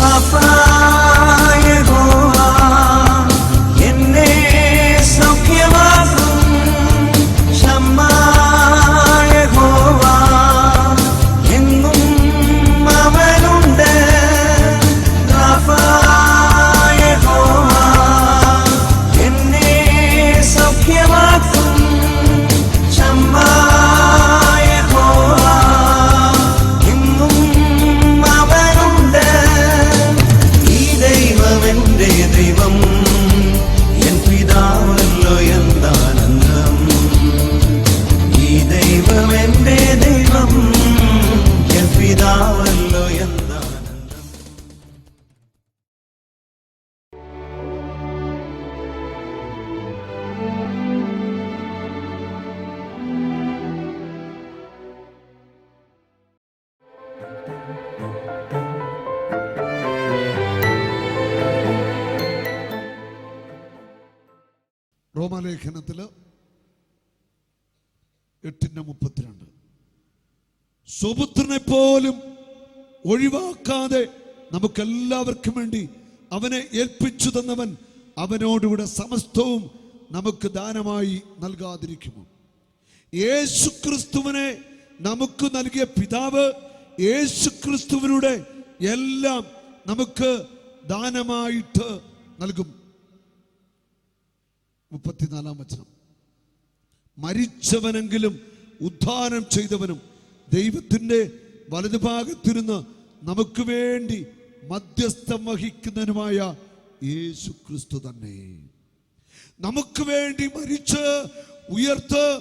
Apa. റോമാലേഖനത്തിൽ എട്ടിന്റെ മുപ്പത്തിരണ്ട്. സുപുത്രനെ പോലും ഒഴിവാക്കാതെ നമുക്കെല്ലാവർക്കും വേണ്ടി അവനെ ഏൽപ്പിച്ചു തന്നവൻ അവനോടുകൂടെ സമസ്തവും നമുക്ക് ദാനമായി നൽകാതിരിക്കുമോ? യേശുക്രിസ്തുവിനെ നമുക്ക് നൽകിയ പിതാവ് യേശുക്രിസ്തുവിലൂടെ എല്ലാം നമുക്ക് ദാനമായിട്ട് നൽകും. മുപ്പത്തിനാലാം വചനം. മരിച്ചവനെങ്കിലും ഉദ്ധാനം ചെയ്തവനും ദൈവത്തിന്റെ വലതുഭാഗത്തിരുന്ന് നമുക്ക് വേണ്ടി മധ്യസ്ഥം വഹിക്കുന്നതിനുമായ യേശു ക്രിസ്തു തന്നെ. നമുക്ക് വേണ്ടി മരിച്ച് ഉയർത്ത്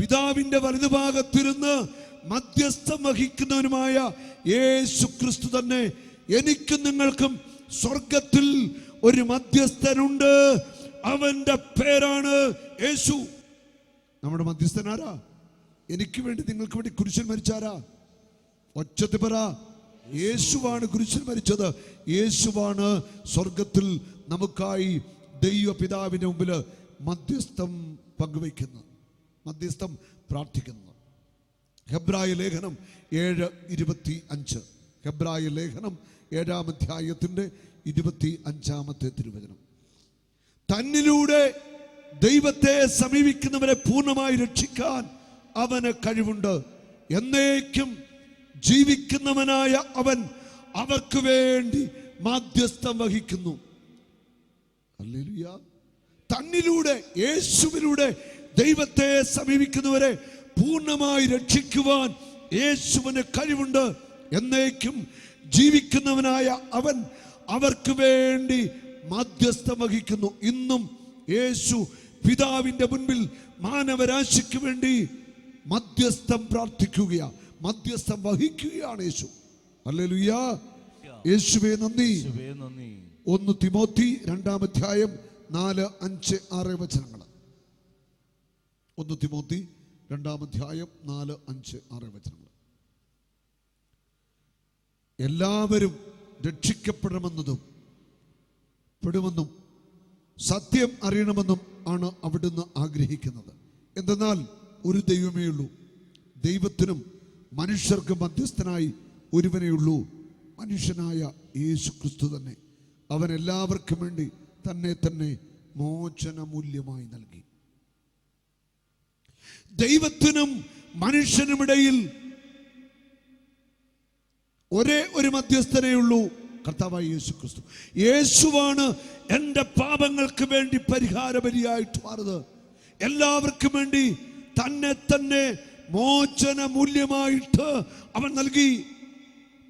പിതാവിന്റെ വലതുഭാഗത്തിരുന്ന് മധ്യസ്ഥം വഹിക്കുന്നവനുമായ യേശു ക്രിസ്തു തന്നെ. എനിക്കും നിങ്ങൾക്കും സ്വർഗത്തിൽ ഒരു മധ്യസ്ഥനുണ്ട്. അവന്റെ പേരാണ് യേശു. നമ്മുടെ മധ്യസ്ഥനാരാ എനിക്ക് വേണ്ടി നിങ്ങൾക്ക് വേണ്ടി കുരിശൻ മരിച്ചാരാ? ഒച്ചത്തി പറ. യേശുവാണ് കുരിശിൽ മരിച്ചത്. യേശുവാണ് സ്വർഗത്തിൽ നമുക്കായി ദൈവപിതാവിന്റെ മുമ്പിൽ മധ്യസ്ഥം പങ്കുവയ്ക്കുന്നത് മധ്യസ്ഥം പ്രാർത്ഥിക്കുന്നത് ഹെബ്രായ ലേഖനം ഏഴ് ഇരുപത്തി അഞ്ച്. ഹെബ്രായ ലേഖനം ഏഴാം അധ്യായത്തിന്റെ ഇരുപത്തി അഞ്ചാമത്തെ തിരുവചനം. തന്നിലൂടെ ദൈവത്തെ സമീപിക്കുന്നവരെ പൂർണമായി രക്ഷിക്കാൻ അവന് കഴിവുണ്ട്. എന്നേക്കും ജീവിക്കുന്നവനായ അവൻ അവർക്ക് വേണ്ടി മാധ്യസ്ഥം വഹിക്കുന്നു. തന്നിലൂടെ യേശുവിലൂടെ ദൈവത്തെ സമീപിക്കുന്നവരെ പൂർണമായി രക്ഷിക്കുവാൻ യേശുവിന് കഴിവുണ്ട്. എന്നേക്കും ജീവിക്കുന്നവനായ അവൻ അവർക്ക് വേണ്ടി മാധ്യസ്ഥം വഹിക്കുന്നു. ഇന്നും യേശു പിതാവിന്റെ മുൻപിൽ മാനവരാശിക്ക് വേണ്ടി മധ്യസ്ഥം പ്രാർത്ഥിക്കുകയാ. മധ്യസ്ഥം വഹിക്കുകയാണ് യേശു. അല്ലേലുയ്യ യേശുവേ നന്ദി. യേശുവേ നന്ദി. ഒന്ന് തിമോത്തി രണ്ടാം അധ്യായം നാല് അഞ്ച് ആറ് വചനങ്ങൾ ഒന്ന് തിമോത്തി രണ്ടാം അധ്യായം നാല് അഞ്ച് ആറ് വചനങ്ങൾ എല്ലാവരും രക്ഷിക്കപ്പെടണമെന്നതും പെടുമെന്നും സത്യം അറിയണമെന്നും ആണ് അവിടുന്ന് ആഗ്രഹിക്കുന്നത്. എന്തെന്നാൽ ഒരു ദൈവമേ ഉള്ളൂ. ദൈവത്തിനും മനുഷ്യർക്ക് മധ്യസ്ഥനായി ഒരുവനേ ഉള്ളൂ. മനുഷ്യനായ യേശു ക്രിസ്തു തന്നെ. അവൻ എല്ലാവർക്കും വേണ്ടി തന്നെ തന്നെ മോചനമൂല്യമായി നൽകി. ദൈവത്തിനും മനുഷ്യനുമിടയിൽ ഒരേ ഒരു മധ്യസ്ഥനേ ഉള്ളൂ. കർത്താവായ യേശു ക്രിസ്തു യേശുവാണ് എന്റെ പാപങ്ങൾക്ക് വേണ്ടി പരിഹാരബലിയായിട്ട് മാറുന്നത്. എല്ലാവർക്കും വേണ്ടി തന്നെ തന്നെ മോചന മൂല്യമായിട്ട് അവൻ നൽകി.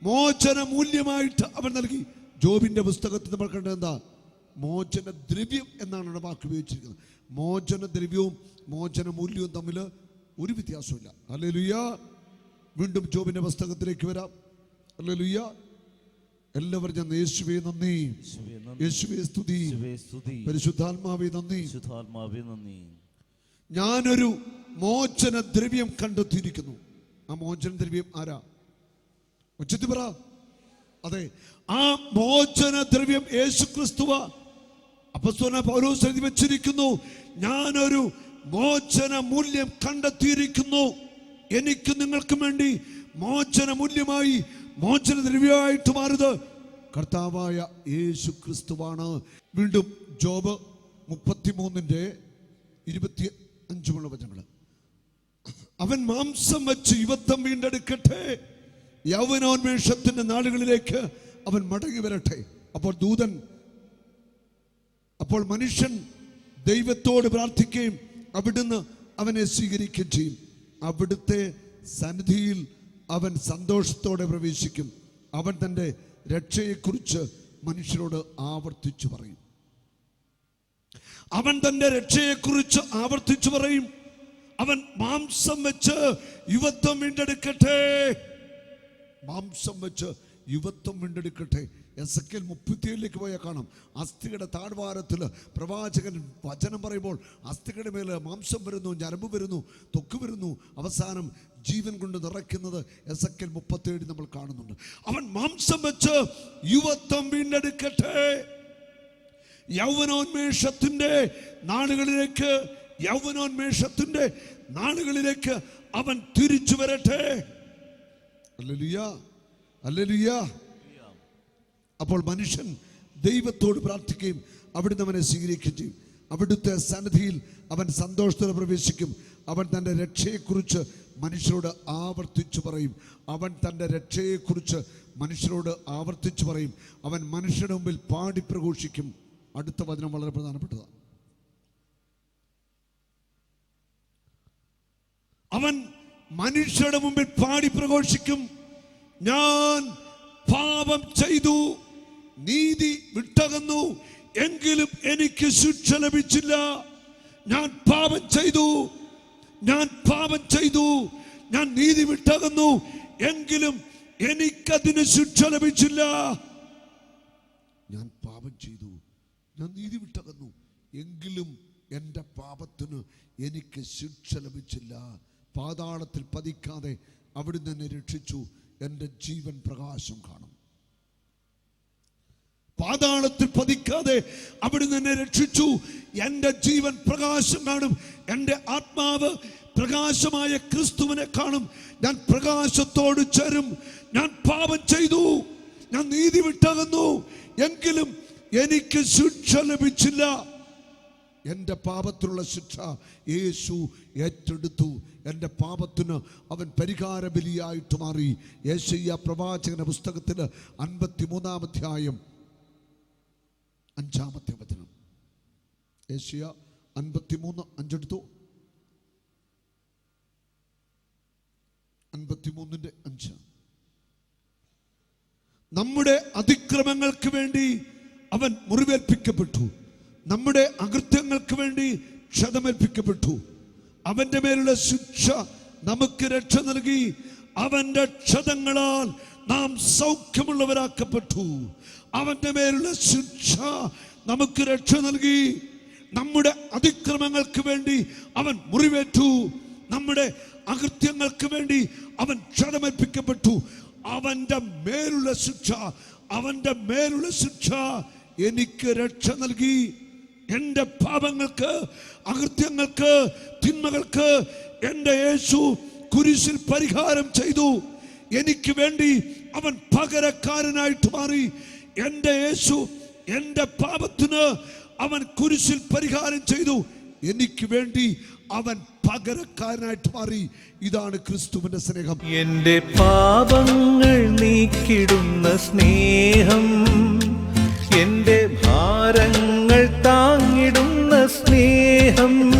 മോചന മൂല്യമായിട്ട് അവൻ നൽകി. ജോബിന്റെ പുസ്തകത്തിൽ നമ്മൾ കണ്ടത് എന്താ? മോചന ദ്രവ്യം എന്നാണ് അവിടെ വാക്ക് ഉപയോഗിച്ചിരിക്കുന്നത്. മോചന ദ്രവ്യവും മോചന മൂല്യവും തമ്മിൽ ഒരു വ്യത്യാസമില്ല അല്ലെ ലുയ്യ വീണ്ടും ജോബിന്റെ പുസ്തകത്തിലേക്ക് വരാം. അല്ലെ ലുയ്യ എല്ലാവരും ഞാൻ യേശുവേ നന്ദി. യേശുവേ നന്ദി. യേശുവേ സ്തുതി. പരിശുദ്ധാത്മാവേ നന്ദി. ഞാനൊരു മോചന ദ്രവ്യം കണ്ടെത്തിയിരിക്കുന്നു. ആ മോചന ദ്രവ്യം ആരാ? ഉച്ചത്തി പറ. അതെ. ആ മോചന ദ്രവ്യം യേശു ക്രിസ്തുവ അപ്പസ്വന പൗലോസ് എഴുതി വെച്ചിരിക്കുന്നു. ഞാനൊരു മോചന മൂല്യം കണ്ടെത്തിയിരിക്കുന്നു. എനിക്ക് നിങ്ങൾക്കും വേണ്ടി മോചന മൂല്യമായി മോചന ദ്രവ്യമായിട്ട് മാറുന്നത്. കർത്താവായ യേശു ക്രിസ്തുവാണ് വീണ്ടും ജോബ് മുപ്പത്തിമൂന്നിന്റെ ഇരുപത്തി അഞ്ചുമുള്ള വചനങ്ങൾ അവൻ മാംസം വെച്ച് യുവത്വം വീണ്ടെടുക്കട്ടെ. യൗവനോന്മേഷത്തിന്റെ നാടുകളിലേക്ക് അവൻ മടങ്ങി വരട്ടെ. അപ്പോൾ ദൂതൻ അപ്പോൾ മനുഷ്യൻ ദൈവത്തോട് പ്രാർത്ഥിക്കുകയും അവിടുന്ന് അവനെ സ്വീകരിക്കുകയും ചെയ്യും. അവിടുത്തെ സന്നിധിയിൽ അവൻ സന്തോഷത്തോടെ പ്രവേശിക്കും. അവൻ തന്റെ രക്ഷയെക്കുറിച്ച് മനുഷ്യരോട് ആവർത്തിച്ചു പറയും. അവൻ തന്റെ രക്ഷയെക്കുറിച്ച് ആവർത്തിച്ചു പറയും. അവൻ മാംസം വെച്ച് യുവത്വം വീണ്ടെടുക്കട്ടെ. മാംസം വെച്ച് യുവത്വം വീണ്ടെടുക്കട്ടെ. എസ് കെൽ മുപ്പത്തിയേഴിലേക്ക് പോയാൽ കാണാം. അസ്ഥിയുടെ താഴ്വാരത്തിൽ പ്രവാചകൻ വചനം പറയുമ്പോൾ അസ്ഥികളുടെ മേലെ മാംസം വരുന്നു ഞരമ്പ് വരുന്നു തൊക്ക് വരുന്നു. അവസാനം ജീവൻ കൊണ്ട് നിറയ്ക്കുന്നത് എസ് കെൽ മുപ്പത്തിയേഴ് നമ്മൾ കാണുന്നുണ്ട്. അവൻ മാംസം വെച്ച് യുവത്വം വീണ്ടെടുക്കട്ടെ. യൗവനോന്മേഷത്തിന്റെ നാളുകളിലേക്ക് യൗവനോന്മേഷത്തിന്റെ നാളുകളിലേക്ക് അവൻ തിരിച്ചു വരട്ടെ. അല്ലലുയ. അപ്പോൾ മനുഷ്യൻ ദൈവത്തോട് പ്രാർത്ഥിക്കുകയും അവിടുന്ന് അവനെ സ്വീകരിക്കുകയും ചെയ്യും. അവിടുത്തെ സന്നിധിയിൽ അവൻ സന്തോഷത്തോടെ പ്രവേശിക്കും. അവൻ തന്റെ രക്ഷയെക്കുറിച്ച് മനുഷ്യരോട് ആവർത്തിച്ചു പറയും. അവൻ തന്റെ രക്ഷയെക്കുറിച്ച് മനുഷ്യരോട് ആവർത്തിച്ചു പറയും. അവൻ മനുഷ്യരുടെ മുമ്പിൽ പാടി പ്രഘോഷിക്കും. അടുത്ത വചനം വളരെ പ്രധാനപ്പെട്ടതാണ്. അവൻ മനുഷ്യരുടെ മുമ്പിൽ പാടി പ്രഘോഷിക്കും. ഞാൻ പാപം ചെയ്തു നീതി വിട്ടകന്നു എങ്കിലും എനിക്ക് ശിക്ഷ ലഭിച്ചില്ല. ഞാൻ പാപം ചെയ്തു ഞാൻ പാപം ചെയ്തു ഞാൻ നീതി വിട്ടകന്നു എങ്കിലും എനിക്കതിന് ശിക്ഷ ലഭിച്ചില്ല. ഞാൻ പാപം ചെയ്തു ഞാൻ നീതി വിട്ടകന്നു എങ്കിലും എന്റെ പാപത്തിന് എനിക്ക് ശിക്ഷ ലഭിച്ചില്ല. പാതാളത്തിൽ പതിക്കാതെ അവിടുന്ന് എന്നെ രക്ഷിച്ചു. എന്റെ ജീവൻ പ്രകാശം കാണും. പാതാളത്തിൽ പതിക്കാതെ അവിടുന്ന് എന്നെ രക്ഷിച്ചു. എന്റെ ജീവൻ പ്രകാശം കാണും. എന്റെ ആത്മാവ് പ്രകാശമായ ക്രിസ്തുവിനെ കാണും. ഞാൻ പ്രകാശത്തോട് ചേരും. ഞാൻ പാപം ചെയ്തു. ഞാൻ നീതി വിട്ടകന്നു. എങ്കിലും എനിക്ക് ശിക്ഷ ലഭിച്ചില്ല. എന്റെ പാപത്തിനുള്ള ശിക്ഷ യേശു ഏറ്റെടുത്തു. എന്റെ പാപത്തിന് അവൻ പരിഹാര ബലിയായിട്ട് മാറി. യേശയ്യ പ്രവാചകന പുസ്തകത്തിൽ അൻപത്തി മൂന്നാം അധ്യായം അഞ്ചാമത്തെ വചനം. യേശയ്യ അൻപത്തി മൂന്ന് അഞ്ചെടുത്തു? അൻപത്തി മൂന്നിന്റെ അഞ്ച്. നമ്മുടെ അതിക്രമങ്ങൾക്ക് വേണ്ടി അവൻ മുറിവേൽപ്പിക്കപ്പെട്ടു. നമ്മുടെ അകൃത്യങ്ങൾക്ക് വേണ്ടി ക്ഷതമേൽപ്പിക്കപ്പെട്ടു. അവന്റെ മേലുള്ള ശിക്ഷ നമുക്ക് രക്ഷ നൽകി. അവന്റെ ക്ഷതങ്ങളാൽ നാം സൗഖ്യമുള്ളവരാക്കപ്പെട്ടു. അവന്റെ മേലുള്ള ശിക്ഷ നമുക്ക് രക്ഷ നൽകി. നമ്മുടെ അതിക്രമങ്ങൾക്ക് വേണ്ടി അവൻ മുറിവേറ്റു. നമ്മുടെ അകൃത്യങ്ങൾക്ക് വേണ്ടി അവൻ ക്ഷതമേൽപ്പിക്കപ്പെട്ടു. അവന്റെ മേലുള്ള ശിക്ഷ അവന്റെ മേലുള്ള ശിക്ഷ എനിക്ക് രക്ഷ നൽകി. എന്റെ പാപങ്ങൾക്ക് അകൃത്യങ്ങൾക്ക് തിന്മകൾക്ക് എന്റെ യേശു കുരിശിൽ പരിഹാരം ചെയ്തു. എനിക്ക് വേണ്ടി അവൻ പകരക്കാരനായിട്ട് മാറി. എന്റെ യേശു എന്റെ പാപത്തിന് അവൻ കുരിശിൽ പരിഹാരം ചെയ്തു. എനിക്ക് വേണ്ടി അവൻ പകരക്കാരനായിട്ട് മാറി. ഇതാണ് ക്രിസ്തുവിന്റെ സ്നേഹം. എന്റെ പാപങ്ങൾ നീക്കിടുന്ന സ്നേഹം എന്റെ ഭാരങ്ങൾ താങ്ങിടുന്ന സ്നേഹം.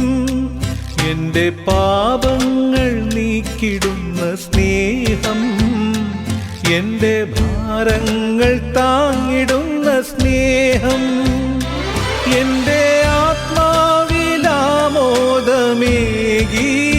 എന്റെ പാപങ്ങൾ നീക്കിടുന്ന സ്നേഹം. എന്റെ ഭാരങ്ങൾ താങ്ങിടുന്ന സ്നേഹം. എന്റെ ആത്മാവിലാമോദമേകി